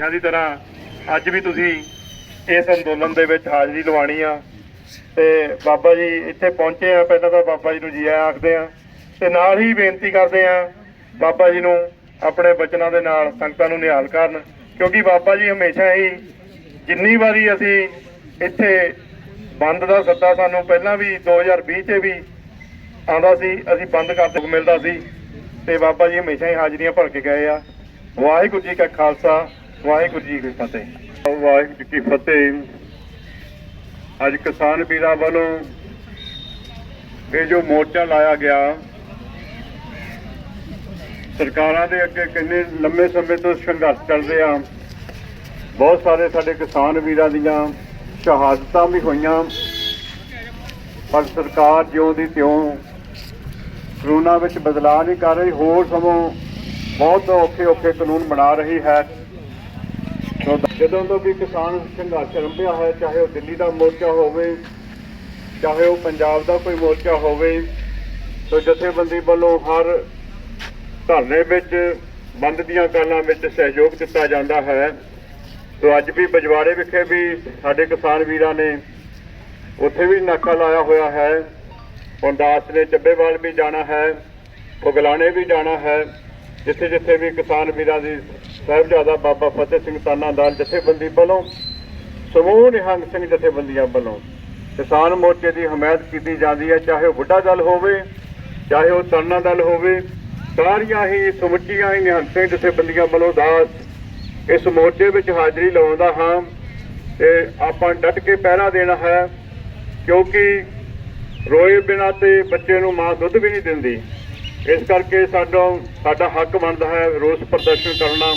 ਹਮੇਸ਼ਾ ਦੀ ਤਰ੍ਹਾਂ ਅੱਜ ਵੀ ਤੁਸੀਂ ਇਸ ਅੰਦੋਲਨ ਦੇ ਵਿੱਚ ਹਾਜ਼ਰੀ ਲਵਾਣੀ ਆ। ਤੇ ਬਾਬਾ ਜੀ ਇੱਥੇ ਪਹੁੰਚੇ ਆ, ਪਹਿਲਾਂ ਤਾਂ ਬਾਬਾ ਜੀ ਨੂੰ ਜੀ ਆਇਆਂ ਆਖਦੇ ਆ। ਤੇ ਨਾਲ ਹੀ ਬੇਨਤੀ ਕਰਦੇ ਆ, ਬਾਬਾ ਜੀ ਨੂੰ ਆਪਣੇ ਬਚਨਾਂ ਦੇ ਨਾਲ, ਸੰਗਤਾਂ ਨੂੰ ਨਿਹਾਲ ਕਰਨ। ਕਿਉਂਕਿ ਬਾਬਾ ਜੀ ਹਮੇਸ਼ਾ ਹੀ ਜਿੰਨੀ ਵਾਰੀ ਅਸੀਂ ਇੱਥੇ ਬੰਦ ਦਾ ਸੱਦਾ ਸਾਨੂੰ ਪਹਿਲਾਂ ਵੀ 2020 'ਤੇ ਵੀ ਆਉਂਦਾ ਸੀ, ਅਸੀਂ ਬੰਦ ਕਰਦੇ ਮਿਲਦਾ ਸੀ। ਤੇ ਬਾਬਾ ਜੀ ਹਮੇਸ਼ਾ ਹੀ ਹਾਜ਼ਰੀਆਂ ਭਰ ਕੇ ਗਏ ਆ। ਵਾਹਿਗੁਰੂ ਜੀ ਕਾ ਖਾਲਸਾ ਵਾਹਿਗੁਰੂ ਜੀ ਕੀ ਫਤਿਹ। ਵਾਹਿਗੁਰੂ ਜੀ ਕੀ ਫਤਿਹ। ਅੱਜ ਕਿਸਾਨ ਵੀਰਾਂ ਵੱਲੋਂ ਇਹ ਜੋ ਮੋਰਚਾ ਲਾਇਆ ਗਿਆ, ਸਰਕਾਰਾਂ ਦੇ ਅੱਗੇ ਕਿੰਨੇ ਲੰਮੇ ਸਮੇਂ ਤੋਂ ਸੰਘਰਸ਼ ਚੱਲਦੇ ਆ ਬਹੁਤ ਸਾਰੇ ਸਾਡੇ ਕਿਸਾਨ ਵੀਰਾਂ ਦੀਆਂ ਸ਼ਹਾਦਤਾਂ ਵੀ ਹੋਈਆਂ। ਪਰ ਸਰਕਾਰ ਜਿਉਂ ਦੀ ਤਿਉਂ ਕਰੋਨਾ ਵਿੱਚ ਬਦਲਾਅ ਨਹੀਂ ਕਰ ਰਹੀ। ਹੋਰ ਸਗੋਂ ਬਹੁਤ ਔਖੇ ਔਖੇ ਕਾਨੂੰਨ ਬਣਾ ਰਹੀ ਹੈ। ਜਦੋਂ ਤੋਂ ਵੀ ਕਿਸਾਨ ਸੰਘਰਸ਼ ਰੰਭਿਆ ਹੈ, ਚਾਹੇ ਉਹ ਦਿੱਲੀ ਦਾ ਮੋਰਚਾ ਹੋਵੇ, ਚਾਹੇ ਉਹ ਪੰਜਾਬ ਦਾ ਕੋਈ ਮੋਰਚਾ ਹੋਵੇ ਸੋ ਜਥੇਬੰਦੀ ਵੱਲੋਂ ਹਰ ਧਰਨੇ ਵਿੱਚ, ਬੰਦ ਦੀਆਂ ਕਾਲਾਂ ਵਿੱਚ ਸਹਿਯੋਗ ਦਿੱਤਾ ਜਾਂਦਾ ਹੈ। ਸੋ ਅੱਜ ਵੀ ਬਜਵਾੜੇ ਵਿਖੇ ਵੀ ਸਾਡੇ ਕਿਸਾਨ ਵੀਰਾਂ ਨੇ ਉੱਥੇ ਵੀ ਨਾਕਾ ਲਾਇਆ ਹੋਇਆ ਹੈ। ਹੁਣ ਦਾਸ ਨੇ ਚੱਬੇਵਾਲ ਵੀ ਜਾਣਾ ਹੈ ਫੁਗਲਾਣੇ ਵੀ ਜਾਣਾ ਹੈ ਜਿੱਥੇ ਜਿੱਥੇ ਵੀ ਕਿਸਾਨ ਵੀਰਾਂ ਦੀ ਸਾਹਿਬਜ਼ਾਦਾ ਬਾਬਾ ਫਤਿਹ ਸਿੰਘ ਤਾਨਾ ਜਥੇਬੰਦੀ ਵੱਲੋਂ, ਸਮੂਹ ਨਿਹੰਗ ਸਿੰਘ ਜਥੇਬੰਦੀਆਂ ਵੱਲੋਂ ਕਿਸਾਨ ਮੋਰਚੇ ਦੀ ਹਮਾਇਤ ਕੀਤੀ ਜਾਂਦੀ ਹੈ, ਚਾਹੇ ਉਹ ਬੁੱਢਾ ਦਲ ਹੋਵੇ, ਚਾਹੇ ਉਹ ਤਾਨਾ ਦਲ ਹੋਵੇ, ਸਾਰੀਆਂ ਹੀ ਸਮੁੱਚੀਆਂ ਹੀ ਨਿਹੰਗ ਸਿੰਘ ਜਥੇਬੰਦੀਆਂ ਵੱਲੋਂ ਦਾਸ ਇਸ ਮੋਰਚੇ ਵਿੱਚ ਹਾਜ਼ਰੀ ਲਾਉਂਦਾ ਹਾਂ ਤੇ ਆਪਾਂ ਡਟ ਕੇ ਪਹਿਰਾ ਦੇਣਾ ਹੈ, ਕਿਉਂਕਿ ਰੋਏ ਬਿਨਾਂ ਤੇ ਬੱਚੇ ਨੂੰ ਮਾਂ ਦੁੱਧ ਵੀ ਨਹੀਂ ਦਿੰਦੀ। ਇਸ ਕਰਕੇ ਸਾਡਾ ਸਾਡਾ ਹੱਕ ਬਣਦਾ ਹੈ ਰੋਸ ਪ੍ਰਦਰਸ਼ਨ ਕਰਨਾ।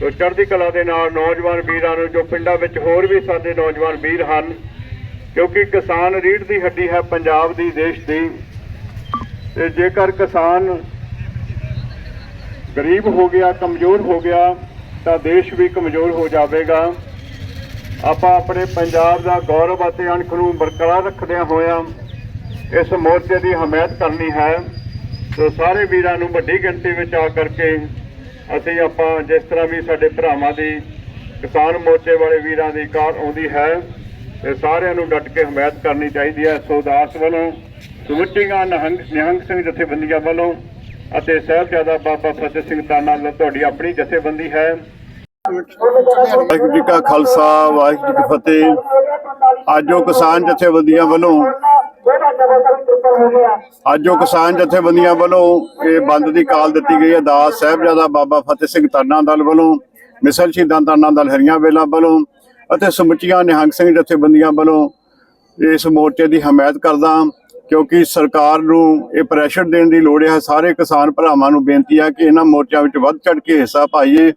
ਤੋ ਚੜ੍ਹਦੀ ਕਲਾ ਦੇ ਨਾਲ ਨੌਜਵਾਨ ਵੀਰਾਂ ਨੂੰ, ਜੋ ਪਿੰਡਾਂ ਵਿੱਚ ਹੋਰ ਵੀ ਸਾਡੇ ਨੌਜਵਾਨ ਵੀਰ ਹਨ, ਕਿਉਂਕਿ ਕਿਸਾਨ ਰੀੜ ਦੀ ਹੱਡੀ ਹੈ ਪੰਜਾਬ ਦੀ, ਦੇਸ਼ ਦੀ। ਤੇ ਜੇਕਰ ਕਿਸਾਨ ਗਰੀਬ ਹੋ ਗਿਆ, ਕਮਜ਼ੋਰ ਹੋ ਗਿਆ, ਤਾਂ ਦੇਸ਼ ਵੀ ਕਮਜ਼ੋਰ ਹੋ ਜਾਵੇਗਾ। ਆਪਾਂ ਆਪਣੇ ਪੰਜਾਬ ਦਾ ਗੌਰਵ ਅਤੇ ਅਣਖ ਨੂੰ ਬਰਕਰਾਰ ਰੱਖਦਿਆਂ ਹੋਇਆਂ ਇਸ ਮੋਰਚੇ ਦੀ ਹਮਾਇਤ ਕਰਨੀ ਹੈ। ਸੋ ਸਾਰੇ ਵੀਰਾਂ ਨੂੰ ਵੱਡੀ ਗਿਣਤੀ ਵਿੱਚ ਆ ਕਰਕੇ ਅਸੀਂ ਆਪਾਂ ਜਿਸ ਤਰ੍ਹਾਂ ਵੀ ਸਾਡੇ ਭਰਾਵਾਂ ਦੀ ਕਿਸਾਨ ਮੋਰਚੇ ਵਾਲੇ ਵੀਰਾਂ ਦੀ ਕਾਰ ਆਉਂਦੀ ਹੈ, ਤੇ ਸਾਰਿਆਂ ਨੂੰ ਡਟ ਕੇ ਹਮਾਇਤ ਕਰਨੀ ਚਾਹੀਦੀ ਹੈ। ਸੋਦਾਸ ਵੱਲੋਂ, ਸਮੁੱਚੀਆਂ ਨਿਹੰਗ ਨਿਹੰਗ ਸਿੰਘ ਜਥੇਬੰਦੀਆਂ ਵੱਲੋਂ ਅਤੇ ਸਾਹਿਬਜ਼ਾਦਾ ਬਾਬਾ ਫਤਿਹ ਸਿੰਘ ਤਾਨਾ ਵੱਲੋਂ ਤੁਹਾਡੀ ਆਪਣੀ ਜਥੇਬੰਦੀ ਹੈ। ਵਾਹਿਗੁਰੂ ਜੀ ਕਾ ਖਾਲਸਾ, ਵਾਹਿਗੁਰੂ ਜੀ ਕੀ ਫਤਿਹ। ਅੱਜ ਉਹ ਕਿਸਾਨ ਜਥੇਬੰਦੀਆਂ ਵੱਲੋਂ ਅੱਜ ਉਹ ਕਿਸਾਨ ਜਥੇਬੰਦੀਆਂ ਵੱਲੋਂ ਇਹ ਬੰਦ ਦੀ ਕਾਲ ਦਿੱਤੀ ਗਈ ਹੈ। ਦਾਸ ਸਾਹਿਬਜ਼ਾਦਾ ਬਾਬਾ ਫਤਿਹ ਸਿੰਘ ਤਾਨਾ ਦਲ ਵੱਲੋਂ, ਮਿਸਲ ਸ਼ਹੀਦਾਂ ਤਾਨਾ ਦਲ ਹਰੀਆਂ ਵੇਲਾ ਵੱਲੋਂ ਅਤੇ ਸਮੁੱਚੀਆਂ ਨਿਹੰਗ ਸਿੰਘ ਜਥੇਬੰਦੀਆਂ ਵੱਲੋਂ ਇਸ ਮੋਰਚੇ ਦੀ ਹਮਾਇਤ ਕਰਦਾ ਕਿਉਂਕਿ ਸਰਕਾਰ ਨੂੰ ਇਹ ਪ੍ਰੈਸ਼ਰ ਦੇਣ ਦੀ ਲੋੜ ਹੈ। ਸਾਰੇ ਕਿਸਾਨ ਭਰਾਵਾਂ ਨੂੰ ਬੇਨਤੀ ਹੈ ਕਿ ਇਹਨਾਂ ਮੋਰਚਿਆਂ ਵਿੱਚ ਵੱਧ ਚੜ ਕੇ ਹਿੱਸਾ ਪਾਈਏ।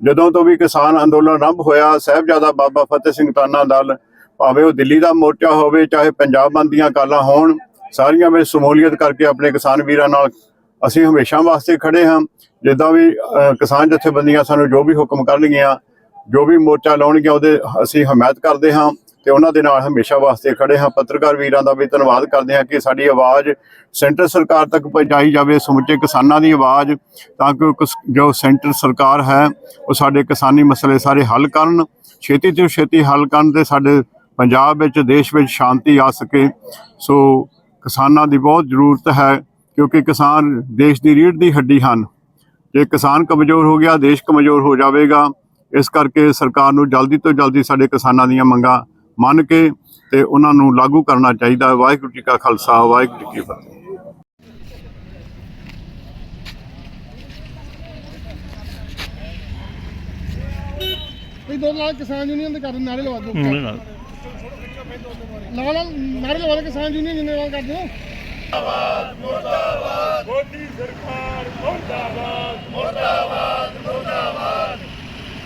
ਜਦੋਂ ਤੋਂ ਵੀ ਕਿਸਾਨ ਅੰਦੋਲਨ ਆਰੰਭ ਹੋਇਆ, ਸਾਹਿਬਜ਼ਾਦਾ ਬਾਬਾ ਫਤਿਹ ਸਿੰਘ ਤਾਨਾ ਦਲ ਭਾਵੇਂ ਉਹ ਦਿੱਲੀ ਦਾ ਮੋਰਚਾ ਹੋਵੇ, ਚਾਹੇ ਪੰਜਾਬ ਬੰਦ ਦੀਆਂ ਕਾਲਾਂ ਹੋਣ ਸਾਰੀਆਂ ਵਿੱਚ ਸਮੂਲੀਅਤ ਕਰਕੇ ਆਪਣੇ ਕਿਸਾਨ ਵੀਰਾਂ ਨਾਲ ਅਸੀਂ ਹਮੇਸ਼ਾ ਵਾਸਤੇ ਖੜੇ ਹਾਂ। ਜਿੱਦਾਂ ਵੀ ਕਿਸਾਨ ਜਥੇਬੰਦੀਆਂ ਸਾਨੂੰ ਜੋ ਵੀ ਹੁਕਮ ਕਰਨਗੀਆਂ, ਜੋ ਵੀ ਮੋਰਚਾ ਲਾਉਣਗੀਆਂ, ਉਹਦੇ ਅਸੀਂ ਹਮਾਇਤ ਕਰਦੇ ਹਾਂ ਤੇ ਉਹਨਾਂ ਦੇ ਨਾਲ ਹਮੇਸ਼ਾ ਵਾਸਤੇ ਖੜੇ ਹਾਂ। ਪੱਤਰਕਾਰ ਵੀਰਾਂ ਦਾ ਵੀ ਧੰਨਵਾਦ ਕਰਦੇ ਹਾਂ ਕਿ ਸਾਡੀ ਆਵਾਜ਼ ਸੈਂਟਰ ਸਰਕਾਰ ਤੱਕ ਪਹੁੰਚਾਈ ਜਾਵੇ, ਸਮੁੱਚੇ ਕਿਸਾਨਾਂ ਦੀ ਆਵਾਜ਼, ਤਾਂ ਕਿ ਕਿਸ- ਜੋ ਸੈਂਟਰ ਸਰਕਾਰ ਹੈ, ਉਹ ਸਾਡੇ ਕਿਸਾਨੀ ਮਸਲੇ ਸਾਰੇ ਹੱਲ ਕਰਨ, ਛੇਤੀ ਤੋਂ ਛੇਤੀ ਹੱਲ ਕਰਨ ਤੇ ਸਾਡੇ ਪੰਜਾਬ ਵਿੱਚ, ਦੇਸ਼ ਵਿੱਚ ਸ਼ਾਂਤੀ ਆ ਸਕੇ। ਸੋ ਕਿਸਾਨਾਂ ਦੀ ਬਹੁਤ ਜ਼ਰੂਰਤ ਹੈ ਕਿਉਂਕਿ ਕਿਸਾਨ ਦੇਸ਼ ਦੀ ਰੀੜ੍ਹ ਦੀ ਹੱਡੀ ਹਨ। ਜੇ ਕਿਸਾਨ ਕਮਜ਼ੋਰ ਹੋ ਗਿਆ ਦੇਸ਼ ਕਮਜ਼ੋਰ ਹੋ ਜਾਵੇਗਾ। ਇਸ ਕਰਕੇ ਸਰਕਾਰ ਨੂੰ ਜਲਦੀ ਤੋਂ ਜਲਦੀ ਸਾਡੇ ਕਿਸਾਨਾਂ ਦੀਆਂ ਮੰਗਾਂ ਮੰਨ ਕੇ ਤੇ ਉਹਨਾਂ ਨੂੰ ਲਾਗੂ ਕਰਨਾ ਚਾਹੀਦਾ ਹੈ। ਵਾਹਿਗੁਰੂ ਜੀ ਕਾ ਖਾਲਸਾ ਵਾਹਿਗੁਰੂ ਜੀ ਕੀ ਫਤਿਹ। ਕੋਈ ਦੋ ਨਾਲ ਕਿਸਾਨ ਯੂਨੀਅਨ ਦੇ ਕਰ ਨਾਰੇ ਲਵਾ ਦਿਓ। ਨਾਲ ਨਾਲ ਨਾਰੇ ਲਵਾ ਦੇ ਕਿਸਾਨ ਯੂਨੀਅਨ ਜਿੰਨੇ ਨਾਲ ਕਰਦੇ ਹੋ। ਮੋਦੀ ਸਰਕਾਰ ਮੁਰਦਾਬਾਦ। ਮੁਰਦਾਬਾਦ ਮੁਰਦਾਬਾਦ।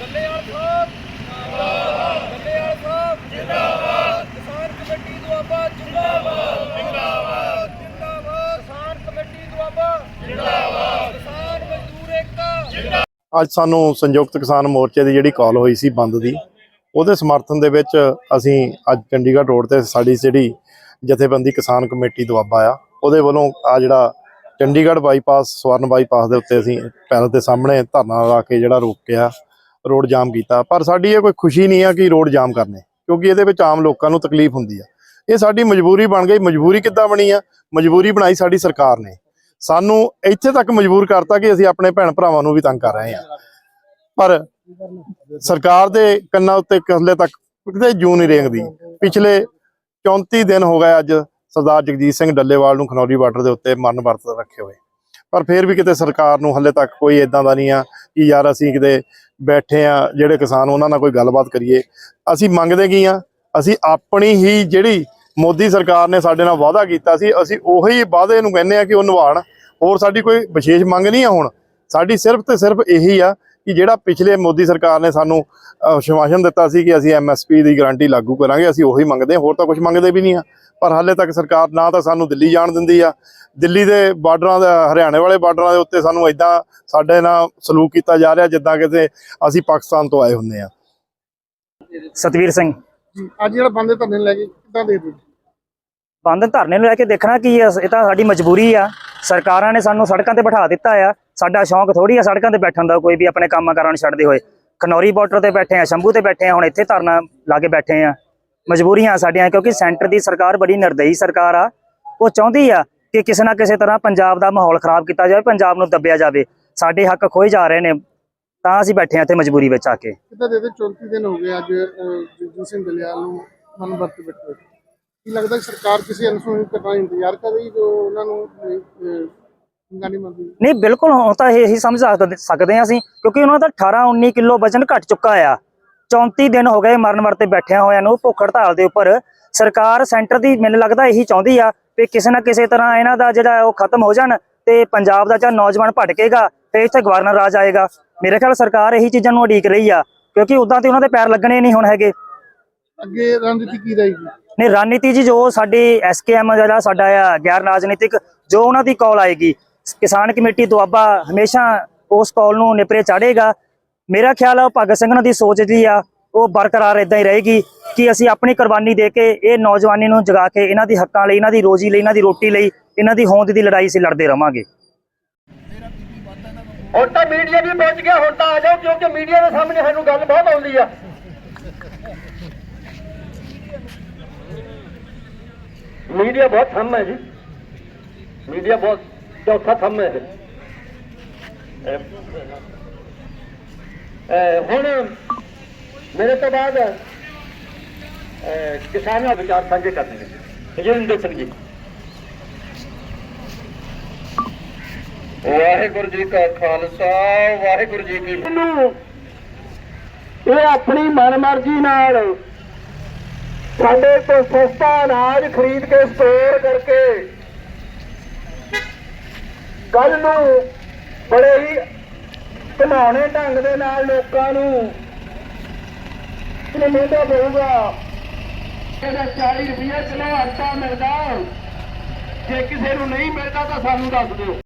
ਕੱਲੇਵਾਲ ਸਾਹਿਬ। ਜਿੰਦਾਬਾਦ ਕੱਲੇਵਾਲ ਸਾਹਿਬ। ਜਿੰਦਾਬਾਦ। ਕਿਸਾਨ ਕਮੇਟੀ ਦੁਆਬਾ ਜਿੰਦਾਬਾਦ। ਜਿੰਦਾਬਾਦ। ਜਿੰਦਾਬਾਦ। ਕਿਸਾਨ ਕਮੇਟੀ ਦੁਆਬਾ ਜਿੰਦਾਬਾਦ। ਕਿਸਾਨ ਮਜ਼ਦੂਰ ਏਕਤਾ। ਅੱਜ ਸਾਨੂੰ ਸੰਯੁਕਤ ਕਿਸਾਨ ਮੋਰਚੇ ਦੀ ਜਿਹੜੀ ਕਾਲ ਹੋਈ ਸੀ ਬੰਦ ਦੀ ਉਹਦੇ ਸਮਰਥਨ ਦੇ ਵਿੱਚ ਅਸੀਂ ਅੱਜ ਚੰਡੀਗੜ੍ਹ ਰੋਡ ਤੇ ਸਾਡੀ ਜਿਹੜੀ ਜਥੇਬੰਦੀ ਕਿਸਾਨ ਕਮੇਟੀ ਦੁਆਬਾ ਆ, ਉਹਦੇ ਵੱਲੋਂ ਆ ਜਿਹੜਾ ਚੰਡੀਗੜ੍ਹ ਬਾਈਪਾਸ, ਸਵਰਨ ਬਾਈਪਾਸ ਦੇ ਉੱਤੇ ਅਸੀਂ ਪੈਨਲ ਦੇ ਸਾਹਮਣੇ ਧਰਨਾ ਲਾ ਕੇ ਜਿਹੜਾ ਰੋਕਿਆ ਰੋਡ ਜਾਮ ਕੀਤਾ। ਪਰ ਸਾਡੀ ਇਹ ਕੋਈ ਖੁਸ਼ੀ ਨਹੀਂ ਆ ਕਿ ਰੋਡ ਜਾਮ ਕਰਨੇ, ਕਿਉਂਕਿ ਇਹਦੇ ਵਿੱਚ ਆਮ ਲੋਕਾਂ ਨੂੰ ਤਕਲੀਫ ਹੁੰਦੀ ਆ। ਇਹ ਸਾਡੀ ਮਜਬੂਰੀ ਬਣ ਗਈ, ਮਜਬੂਰੀ ਕਿੱਦਾਂ ਬਣੀ ਆ? ਮਜਬੂਰੀ ਬਣਾਈ ਸਾਡੀ ਸਰਕਾਰ ਨੇ। ਸਾਨੂੰ ਇੱਥੇ ਤੱਕ ਮਜਬੂਰ ਕਰਤਾ ਕਿ ਅਸੀਂ ਆਪਣੇ ਭੈਣ ਭਰਾਵਾਂ ਨੂੰ ਵੀ ਤੰਗ ਕਰ ਰਹੇ ਹਾਂ ਪਰ ਸਰਕਾਰ ਦੇ ਕੰਨਾਂ ਉੱਤੇ ਹਲੇ ਤੱਕ ਕਿਤੇ ਜੂ ਨਹੀਂ ਰੇਂਗਦੀ। ਪਿਛਲੇ 34 ਦਿਨ ਹੋ ਗਏ ਅੱਜ ਸਰਦਾਰ ਜਗਜੀਤ ਸਿੰਘ ਡੱਲੇਵਾਲ ਨੂੰ ਖਨੌਰੀ ਬਾਰਡਰ ਦੇ ਉੱਤੇ ਮਰਨ ਵਰਤ ਰੱਖੇ ਹੋਏ। ਪਰ ਫਿਰ ਵੀ ਕਿਤੇ ਸਰਕਾਰ ਨੂੰ ਹਲੇ ਤੱਕ ਕੋਈ ਇਦਾਂ ਦਾ ਨਹੀਂ ਆ ਕਿ ਯਾਰ ਅਸੀਂ ਕਿਤੇ ਬੈਠੇ ਆ, ਜਿਹੜੇ ਕਿਸਾਨ ਉਹਨਾਂ ਨਾਲ ਕੋਈ ਗੱਲਬਾਤ ਕਰੀਏ। ਅਸੀਂ ਮੰਗਦੇ ਕੀ ਆ? ਅਸੀਂ ਆਪਣੀ ਹੀ ਜਿਹੜੀ ਮੋਦੀ ਸਰਕਾਰ ਨੇ ਸਾਡੇ ਨਾਲ ਵਾਅਦਾ ਕੀਤਾ ਸੀ, ਅਸੀਂ ਉਹੀ ਵਾਅਦੇ ਨੂੰ ਕਹਿੰਦੇ ਆ ਕਿ ਉਹ ਨਿਭਾਉਣ ਹੋਰ ਸਾਡੀ ਕੋਈ ਵਿਸ਼ੇਸ਼ ਮੰਗ ਨਹੀਂ ਆ ਹੁਣ। ਸਾਡੀ ਸਿਰਫ ਤੇ ਸਿਰਫ ਇਹੀ ਆ ਕਿ ਜਿਹੜਾ ਪਿਛਲੇ ਮੋਦੀ ਸਰਕਾਰ ਨੇ ਸਾਨੂੰ ਸ਼ਵਾਸ਼ਨ ਦਿੱਤਾ ਸੀ ਕਿ ਅਸੀਂ ਐਮਐਸਪੀ ਦੀ ਗਾਰੰਟੀ ਲਾਗੂ ਕਰਾਂਗੇ ਅਸੀਂ ਉਹੀ ਮੰਗਦੇ ਹਾਂ ਹੋਰ ਤਾਂ ਕੁਝ ਮੰਗਦੇ ਵੀ ਨਹੀਂ ਆ। ਪਰ ਹਾਲੇ ਤੱਕ ਸਰਕਾਰ ਨਾ ਤਾਂ ਸਾਨੂੰ ਦਿੱਲੀ ਜਾਣ ਦਿੰਦੀ ਆ। ਦਿੱਲੀ ਦੇ ਬਾਰਡਰਾਂ ਦੇ ਹਰਿਆਣੇ ਵਾਲੇ ਬਾਰਡਰਾਂ ਦੇ ਉੱਤੇ ਸਾਨੂੰ ਇਦਾਂ ਸਾਡੇ ਨਾਲ ਸਲੂਕ ਕੀਤਾ ਜਾ ਰਿਹਾ ਜਿੱਦਾਂ ਕਿਤੇ ਅਸੀਂ ਪਾਕਿਸਤਾਨ ਤੋਂ ਆਏ ਹੁੰਦੇ ਆ। ਸਤਵੀਰ ਸਿੰਘ। ਜੀ ਅੱਜ ਜਿਹੜਾ ਬੰਦ ਧਰਨੇ ਨੂੰ ਲੈ ਕੇ ਕਿੱਦਾਂ ਦੇਖਦੇ ਹੋ? ਬੰਦ ਧਰਨੇ ਨੂੰ ਲੈ ਕੇ ਦੇਖਣਾ ਕੀ ਆ ਇਹ ਤਾਂ ਸਾਡੀ ਮਜਬੂਰੀ ਆ। ਸਰਕਾਰਾਂ ਨੇ ਸਾਨੂੰ ਸੜਕਾਂ ਤੇ ਬਿਠਾ ਦਿੱਤਾ ਆ। ਸਾਡਾ ਸ਼ੌਂਕ ਥੋੜੀ ਆ ਸੜਕਾਂ ਤੇ ਬੈਠਣ ਦਾ ਕੋਈ ਵੀ ਆਪਣੇ ਕੰਮ ਕਾਰਾਂ ਨੂੰ ਛੱਡਦੇ ਹੋਏ। ਖਨੌਰੀ ਬਾਰਡਰ ਤੇ ਬੈਠੇ ਆ ਸ਼ੰਭੂ ਤੇ ਬੈਠੇ ਆ ਹੁਣ ਇੱਥੇ ਧਰਨਾ ਲਾ ਕੇ ਬੈਠੇ ਆ। ਮਜਬੂਰੀਆਂ ਸਾਡੀਆਂ ਕਿਉਂਕਿ ਸੈਂਟਰ ਦੀ ਸਰਕਾਰ ਬੜੀ ਨਿਰਦਈ ਸਰਕਾਰ ਆ। ਉਹ ਚਾਹੁੰਦੀ ਆ ਕਿ ਕਿਸੇ ਨਾ ਕਿਸੇ ਤਰ੍ਹਾਂ ਪੰਜਾਬ ਦਾ ਮਾਹੌਲ ਖਰਾਬ ਕੀਤਾ ਜਾਵੇ ਪੰਜਾਬ ਨੂੰ ਦੱਬਿਆ ਜਾਵੇ। ਸਾਡੇ ਹੱਕ ਖੋਏ ਜਾ ਰਹੇ ਨੇ ਤਾਂ ਅਸੀਂ ਬੈਠੇ ਆ ਇੱਥੇ ਮਜਬੂਰੀ ਵਿੱਚ ਆ ਕੇ। ਕਿੱਦਾਂ ਦੇਖਦੇ 34 ਦਿਨ ਹੋ ਗਏ ਅੱਜ ਅਹ, ਸਿੰਘ ਦਲਿਆਲ ਨੂੰ ਮਨ ਵਰਤ ਕੀ ਲੱਗਦਾ ਸਰਕਾਰ ਕਿਸੇ ਅਨਸੂਨ ਕਰਨਾ ਇੰਤਜ਼ਾਰ ਕਰ ਰਹੀ ਜੋ ਉਹਨਾਂ ਨੂੰ ਨਹੀਂ ਬਿਲਕੁਲ ਹੁਣ ਤਾਂ ਇਹ ਹੀ ਸਮਝ ਸਕਦੇ- ਸਕਦੇ ਹਾਂ ਅਸੀਂ ਕਿਉਂਕਿ ਉਹਨਾਂ ਦਾ 18 19 ਕਿਲੋ ਵਜਨ ਘਟ ਚੁੱਕਾ ਆ। 34 ਦਿਨ ਹੋ ਗਏ ਮਰਨ ਵਰਤੇ ਬੈਠਿਆਂ ਹੋਇਆਂ ਨੂੰ ਭੁੱਖ ਹੜਤਾਲ ਦੇ ਉੱਪਰ। ਸਰਕਾਰ ਸੈਂਟਰ ਦੀ ਮੈਨੂੰ ਲੱਗਦਾ ਇਹੀ ਚਾਹੁੰਦੀ ਆ ਕਿ ਕਿਸੇ ਨਾ ਕਿਸੇ ਤਰ੍ਹਾਂ ਇਹਨਾਂ ਦਾ ਜਿਹੜਾ ਉਹ ਖਤਮ ਹੋ ਜਾਣ ਤੇ ਪੰਜਾਬ ਦਾ ਜਾਂ ਨੌਜਵਾਨ ਭਟਕੇਗਾ ਤੇ ਇੱਥੇ ਗਵਰਨਰ ਰਾਜ ਆਏਗਾ। ਮੇਰੇ ਖਿਆਲ ਸਰਕਾਰ ਇਹੀ ਚੀਜ਼ਾਂ ਨੂੰ ਉਡੀਕ ਰਹੀ ਆ ਕਿਉਂਕਿ ਉਦਾਂ ਤੇ ਉਹਨਾਂ ਦੇ ਪੈਰ ਲੱਗਣੇ ਨਹੀਂ ਹੁਣ ਹੈਗੇ। ਅੱਗੇ ਰਣਨੀਤੀ ਕੀ ਰਹੇਗੀ? ਨਹੀਂ ਰਣਨੀਤੀ ਜੀ ਜੋ ਸਾਡੀ ਐਸਕੇਐਮ ਜਿਹੜਾ ਸਾਡਾ ਆ ਗੈਰ ਰਾਜਨੀਤਿਕ ਜੋ ਉਹਨਾਂ ਦੀ ਕਾਲ ਆਏਗੀ ਕਿਸਾਨ ਕਮੇਟੀ ਦੁਆਬਾ ਹਮੇਸ਼ਾ ਉਸ ਕਾਲ ਨੂੰ ਨਿਪਰੇ ਚਾੜੇਗਾ। ਮੇਰਾ ਖਿਆਲ ਆ ਭਗਤ ਸਿੰਘ ਦੀ ਸੋਚ ਜੀ ਆ, ਉਹ ਬਰਕਰਾਰ ਇਦਾਂ ਹੀ ਰਹੇਗੀ ਕਿ ਅਸੀਂ ਆਪਣੀ ਕੁਰਬਾਨੀ ਦੇ ਕੇ ਇਹ ਨੌਜਵਾਨੀ ਨੂੰ ਜਗਾ ਕੇ ਇਹਨਾਂ ਦੀ ਹੱਕਾਂ ਲਈ, ਇਹਨਾਂ ਦੀ ਰੋਜ਼ੀ ਲਈ, ਇਹਨਾਂ ਦੀ ਰੋਟੀ ਲਈ, ਇਹਨਾਂ ਦੀ ਹੋਂਦ ਦੀ ਲੜਾਈ ਅਸੀਂ ਲੜਦੇ ਰਵਾਂਗੇ। ਹੁਣ ਤਾਂ ਮੀਡੀਆ ਵੀ ਪਹੁੰਚ ਗਿਆ, ਹੁਣ ਤਾਂ ਆ ਜਾਓ, ਕਿਉਂਕਿ ਮੀਡੀਆ ਦੇ ਸਾਹਮਣੇ ਸਾਨੂੰ ਗੱਲ ਬਹੁਤ ਆਉਂਦੀ ਆ। ਮੀਡੀਆ ਬਹੁਤ ਥੰਮ ਜੀ। ਮੀਡੀਆ ਬਹੁਤ ਚੌਥਾ ਥੰਮ ਹੈ ਹੁਣ ਮੇਰੇ ਤੋਂ ਬਾਅਦ ਕਿਸਾਨਾਂ ਦੇ ਵਿਚਾਰ ਸਾਂਝੇ ਕਰਨਗੇ ਰਜਿੰਦਰ ਸਿੰਘ ਜੀ ਵਾਹਿਗੁਰੂ ਜੀ ਕਾ ਖਾਲਸਾ ਵਾਹਿਗੁਰੂ ਜੀ ਕੀ ਫਤਿਹ। ਇਹ ਆਪਣੀ ਮਨਮਰਜ਼ੀ ਨਾਲ ਸਾਡੇ ਤੋਂ ਸਸਤਾ ਅਨਾਜ ਖਰੀਦ ਕੇ ਸਟੋਰ ਕਰਕੇ ਕੱਲ ਨੂੰ ਬੜੇ ਹੀ ਘਨਾਉਣੇ ਢੰਗ ਦੇ ਨਾਲ ਲੋਕਾਂ ਨੂੰ ਇਹ ਦੇਊਗਾ ਪਊਗਾ। ਇਹਦਾ 40 ਰੁਪਏ ਕਿਲੋ ਆਟਾ ਮਿਲਦਾ। ਜੇ ਕਿਸੇ ਨੂੰ ਨਹੀਂ ਮਿਲਦਾ ਤਾਂ ਸਾਨੂੰ ਦੱਸ ਦਿਓ।